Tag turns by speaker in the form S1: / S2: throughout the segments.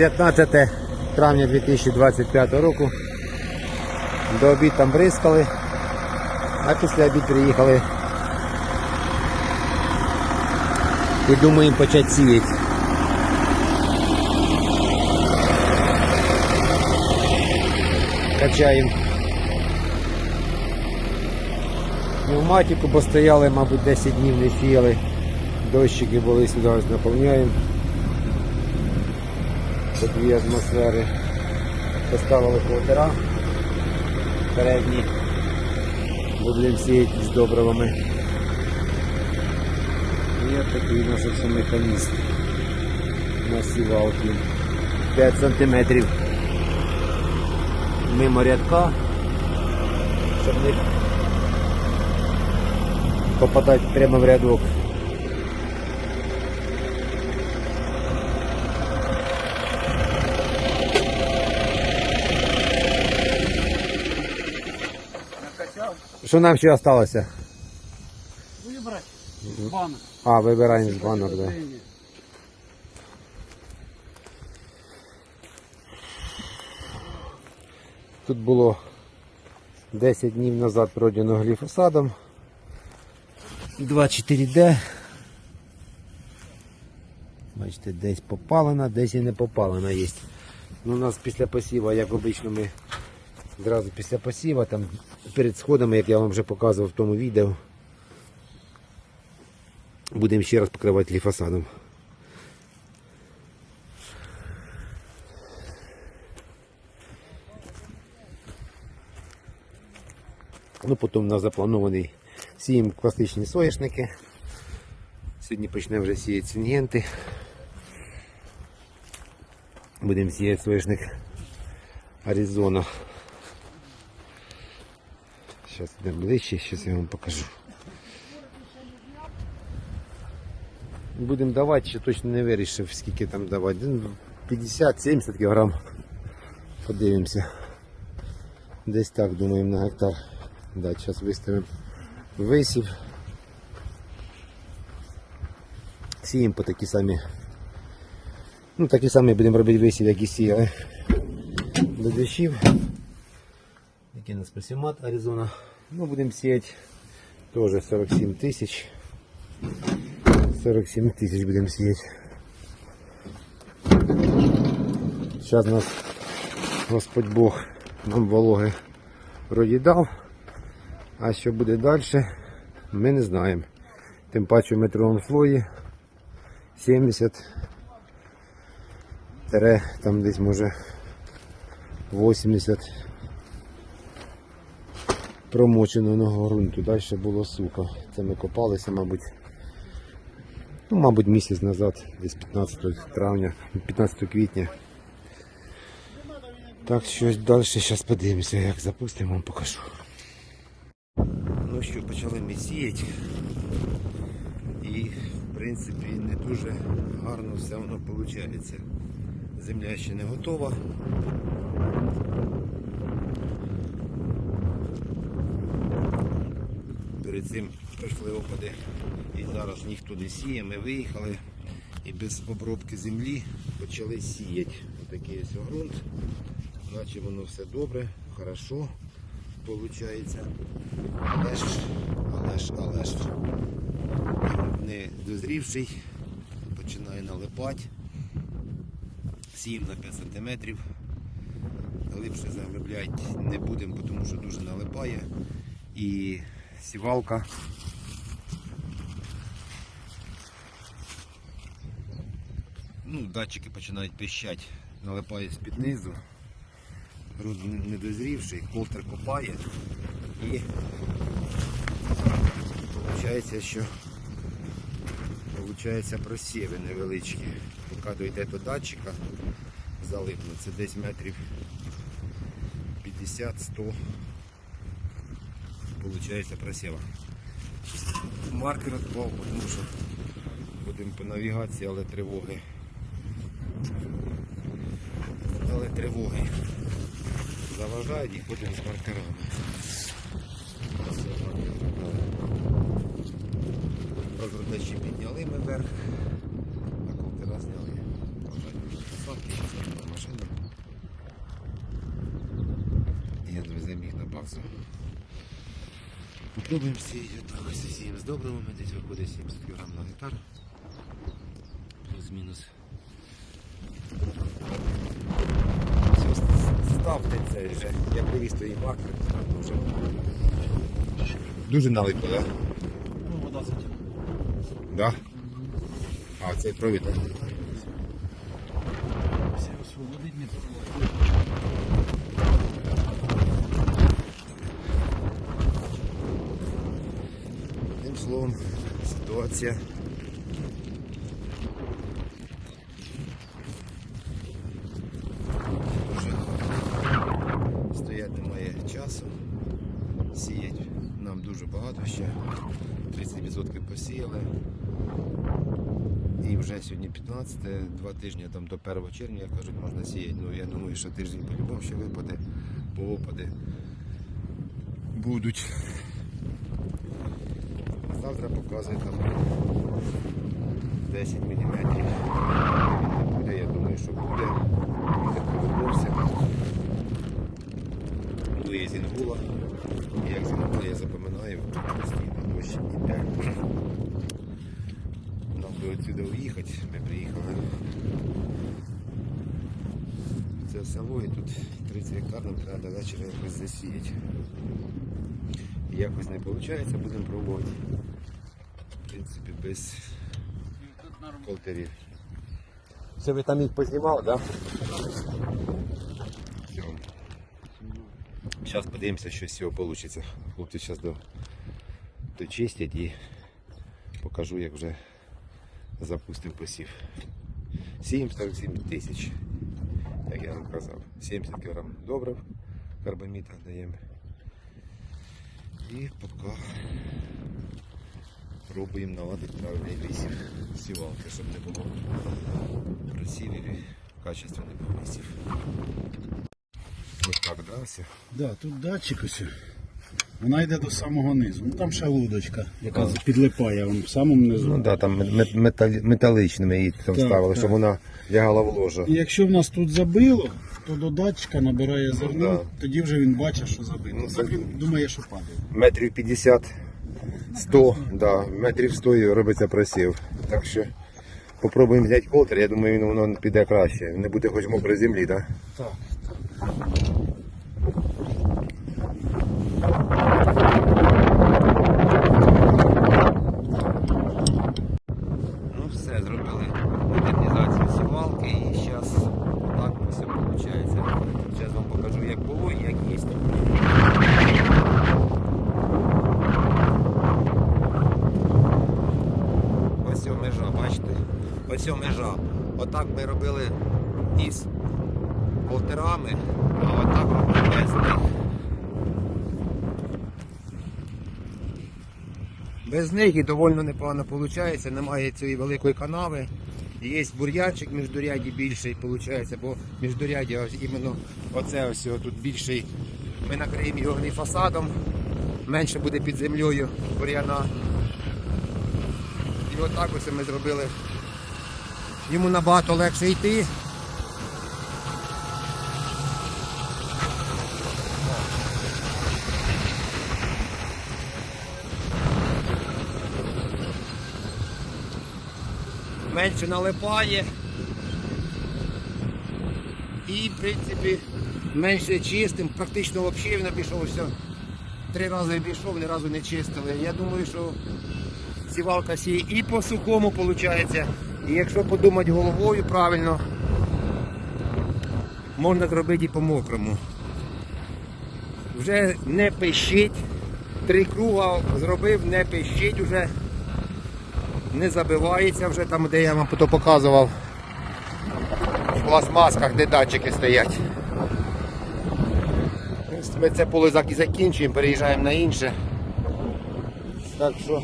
S1: 15 травня 2025 року. До обід там бризкали, а після обід приїхали. І думаємо почати сіяти. Качаємо пневматику, бо стояли, мабуть, 10 днів не сіяли. Дощики були сюди наповняємо. По дві атмосфери. Поставили квотера передні. Будемо сіяти з добривами. І такий у нас механізм на сівалки. 5 сантиметрів мимо рядка, щоб не попадати прямо в рядок. Що нам ще залишилося?
S2: Вибрати банок.
S1: А, вибираємо з банок, да. Тут було 10 днів назад пройдено гліфосадом. 2,4D. Бачите, десь попалена, десь і не попалена є. Ну, у нас після посіва, як обично ми одразу після посіва, там перед сходами, як я вам вже показував в тому відео, будемо ще раз покривати гліфосадом. Ну, потім у нас запланований сіємо класичні соняшники. Сьогодні почнемо вже сіяти сингенти. Будемо сіяти соняшник Аризона. Зараз йдемо ближче, зараз я вам покажу. Будемо давати, ще точно не вирішив, скільки там давати. Ну, 50-70 кг. Подивимося. Десь так думаємо на гектар. Да, зараз виставимо висів. Сіємо по такі самі. Ну такі самі будемо робити висів, як і сіяли. До дощів. Який у нас посімат Аризона. Ну будемо сіяти теж 47 тисяч. 47 тисяч будемо сіяти. Зараз нас Господь Бог нам вологи вроді дав. А що буде далі, ми не знаємо. Тим паче в метровому слої 70 тере, там десь може 80 промоченого ґрунту. Далі було сухо. Це ми копалися, мабуть. Ну, мабуть, місяць назад, десь 15 травня, 15 квітня. Так що далі зараз подивимося, як запустимо, вам покажу. Ну що, почали ми сіяти. І в принципі не дуже гарно все воно виходить. Земля ще не готова. Перед цим пройшли опади і зараз ніхто не сіє, ми виїхали і без обробки землі почали сіяти. Отакий ось ґрунт. Наче воно все добре, хорошо виходить. Але ж, але ж, але ж не дозрівший, починає налипати. Сіємо на 5 см. Глибше заглибляти не будемо, тому що дуже налипає. І сівалка ну, датчики починають пищати, налипає з-під низу. Груд недозрівший, колтер копає і виходить, що виходить просіви невеличкі. Поки дойде до датчика, залипне. Це десь метрів 50-100 виходить просіва. Маркер відпав, тому що будемо по навігації, але тривоги. Але тривоги заважають і ходимо з маркерами. Розгородачі підняли ми вверх, а колтера зняли. машину. І відвеземо їх на базу. Попробуємо ось сіємо з добривами, десь виходить 70 кг на гектар. Плюс-мінус. Все, ставте це вже. Я привіз той бак, дуже. Дуже налипо, так? Да?
S2: Ну, вода затягнула.
S1: Да? А, цей провід. так?
S2: Все освободить не позволить.
S1: Одним словом, ситуація. Дуже гарна. Стоять немає часу. Сіять нам дуже багато ще. 30% посіяли. І вже сьогодні 15, два тижні там до 1 червня, як кажуть, можна сіяти. Ну я думаю, що тиждень по-любому ще випаде, бо опади будуть. Завтра показує там 10 мм. Буде, я думаю, що буде. Вітер повернувся. Дує зінгула. І як зінгула я запам'ятаю, постійно дощ іде. Нам би отсюди уїхати, ми приїхали це село і тут 30 гектар нам треба до вечора якось засіяти. Якось не виходить, будемо пробувати. В принципі, без
S2: І тут нормально.
S1: полтерів. Це ви там їх познімали, так? Да? Зараз подивимося, що з цього вийде. Хлопці зараз до... дочистять і покажу, як вже запустив посів. 747 тисяч, як я вам казав. 70 кг добрив, карбаміта даємо. І поки пробуємо наладити правильний висів сівалки, щоб не було просівів і качественних висів. Ось так, да, все?
S2: Да, тут датчик ось. Вона йде до самого низу. Ну там ще лудочка, яка підлипає вон в самому низу.
S1: Ну да, там метал- металичними її там
S2: Так,
S1: ставили,
S2: так.
S1: щоб вона лягала в ложа.
S2: І якщо в нас тут забило, то до датчика набирає зерно,
S1: да.
S2: тоді вже він бачить, що забито.
S1: Ну,
S2: так
S1: це-
S2: він думає, що падає.
S1: Метрів 50, 100, да, метрів 100 і робиться просів. Так що попробуємо взяти колтер, я думаю, він воно піде краще. Не буде хоч мокрої землі, так?
S2: Так.
S1: Ну все, зробили модернізацію сівалки і зараз так все виходить. Зараз вам покажу як було і як є. Ось ця межа, бачите? Ось ця межа. Отак ми робили із полтерами, а отак робимо без них. Без них і доволі непогано виходить, немає цієї великої канави. Є бур'янчик міждуряді більший, виходить, бо міждуряддя ось іменно оце ось тут більший. Ми накриємо його гліфосадом, менше буде під землею бур'яна. І отак ось ми зробили. Йому набагато легше йти. менше налипає. І, в принципі, менше чистим, практично взагалі він обійшовся. Три рази обійшов, ні разу не чистили. Я думаю, що сівалка сіє і по сухому виходить. І якщо подумати головою правильно, можна зробити і по мокрому. Вже не пищить. Три круга зробив, не пищить вже не забивається вже там, де я вам то показував. В пластмасках, де датчики стоять. Ми це поле зак- закінчуємо, переїжджаємо на інше. Так що,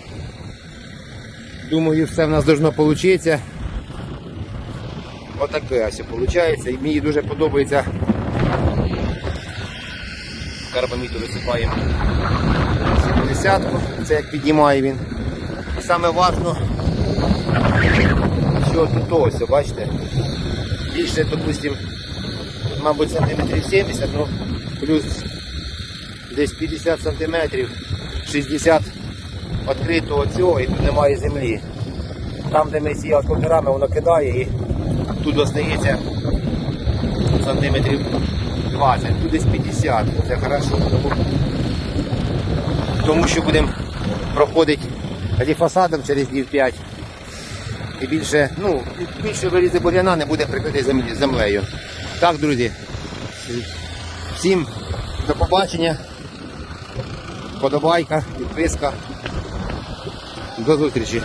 S1: думаю, все в нас должно вийти. Отаке ось виходить. І мені дуже подобається. Карбаміту висипаємо 70 це як піднімає він. І саме важно, що тут ось, бачите, більше, допустим, мабуть, сантиметрів 70, ну плюс десь 50 сантиметрів, 60 відкритого цього і тут немає землі. Там, де ми сіяли кокерами, воно кидає і тут остається сантиметрів 20, тут десь 50. Це хорошо, тому, тому що будемо проходити фасадом через днів 5. І більше, ну, більше вилізе бур'яна не буде прикритий землі- землею. Так, друзі. Всім до побачення. Подобайка, підписка. До зустрічі.